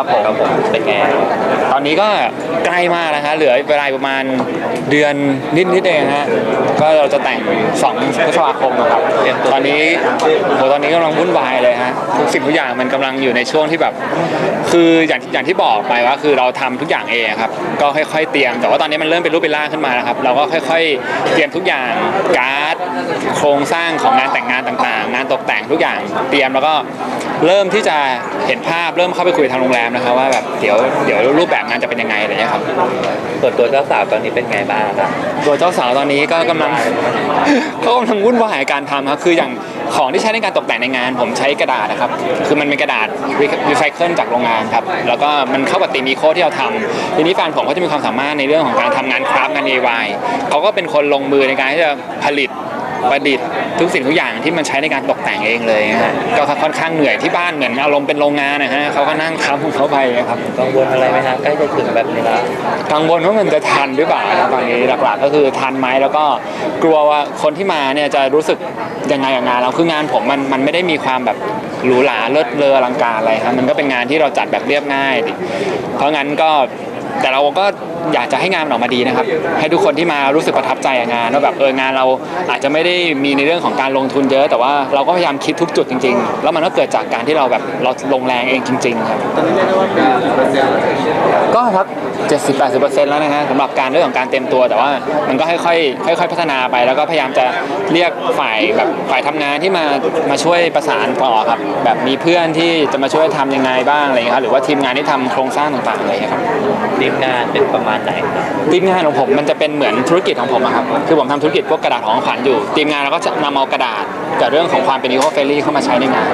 ครับผมครับผมเป็นไงตอนนี้ก็ใกล้มากแล้วฮะเหลือเวลาประมาณเดือนนิดนิดๆเองฮะก็เราจะแต่ง2พฤษภาคมอะครับตอนนี้โหตอนนี้กำลังวุ่นวายเลยฮะทุกสิ่งทุกอย่างมันกำลังอยู่ในช่วงที่แบบ คืออย่างอย่างที่บอกไปว่าคือเราทำทุกอย่างเองครับก็ค่อย ๆ เตรียม แต่ว่าตอนนี้มันเริ่มเป็นรูปเป็นร่างขึ้นมาแล้วครับเราก็ค่อย ๆ เตรียมทุกอย่างการ์ดโครงสร้างของงานแต่งงานต่าง ทุกอย่างเตรียมแล้วก็เริ่มที่จะเห็นภาพเริ่มเข้าไปคุยทางโรงแรมนะครับว่าแบบเดี๋ยวเดี๋ยวรูปแบบงานจะเป็นยังไงอะไรเงี้ยครับส่วนตัวเจ้าสาวตอนนี้เป็นไงบ้างครับตัวเจ้าสาวตอนนี้ก็กำลังเขากำลังวุ่นวายกับการทำครับคืออย่างของที่ใช้ในการตกแต่งในงาน ผมใช้กระดาษนะครับคือมันเป็นกระดาษรีไซเคิลจากโรงงานครับแล้วก็มันเข้ากับตีมีโคที่เราทำทีนี้แฟนผมก็จะมีความสามารถในเรื่องของการทำงานคราฟต์งาน DIY เขาก็เป็นคนลงมือในการที่จะผลิต ประดิษฐ์ทุกสิ่งทุกอย่างที่มันใช้ในการตกแต่งเองเลยนะฮะก็ค่อนข้างเหนื่อยที่บ้านเหมือนอารมณ์เป็นโรงงานนะฮะเขาก็นั่งทำของเขาไปครับกังวลอะไรไหมฮะใกล้จะถึงแบบนี้แล้วกังวลว่ามันจะทันหรือเปล่าครับตอนนี้หลักๆก็คือทันไหมแล้วก็กลัวว่าคนที่มาเนี่ยจะรู้สึกยังไงกับงานเราคืองานผมมันมันไม่ได้มีความแบบหรูหราเลิศเลออลังการอะไรครับมันก็เป็นงานที่เราจัดแบบเรียบง่ายดิเพราะงั้นก็ แต่เราก็อยากจะให้งานมันออกมาดีนะครับ ให้ทุกคนที่มารู้สึกประทับใจกับงานว่าแบบเอองานเราอาจจะไม่ได้มีในเรื่องของการลงทุนเยอะ แต่ว่าเราก็พยายามคิดทุกจุดจริง ๆ แล้วมันก็เกิดจากการที่เราแบบเราลงแรงเองจริง ๆ ครับ ตอนนี้เรียกได้ว่าเป็นกี่เปอร์เซ็นต์แล้วก็สัก70 80เปอร์เซ็นต์แล้วนะฮะสำหรับการเรื่องของการเตรียมตัว แต่ว่ามันก็ค่อยๆค่อย ๆ พัฒนาไป แล้วก็พยายามจะเรียกฝ่ายแบบฝ่ายทำงานที่มามาช่วยประสานต่อครับ แบบมีเพื่อนที่จะมาช่วยทำยังไงบ้างอะไรอย่างเงี้ยครับหรือว่าทีมงานที่ทำโครงสร้างต่างๆอะไรอย่างเงี้ยครับทีมงานเป็นประมาณไหนครับทีมงานของผมมันจะเป็นเหมือนธุรกิจของผมอะครับคือผมทำธุรกิจพวกกระดาษของขวัญอยู่ทีมงานเราก็จะนำเอากระดาษกับเรื่องของความเป็นอีโคเฟรลี่เข้ามาใช้ในงาน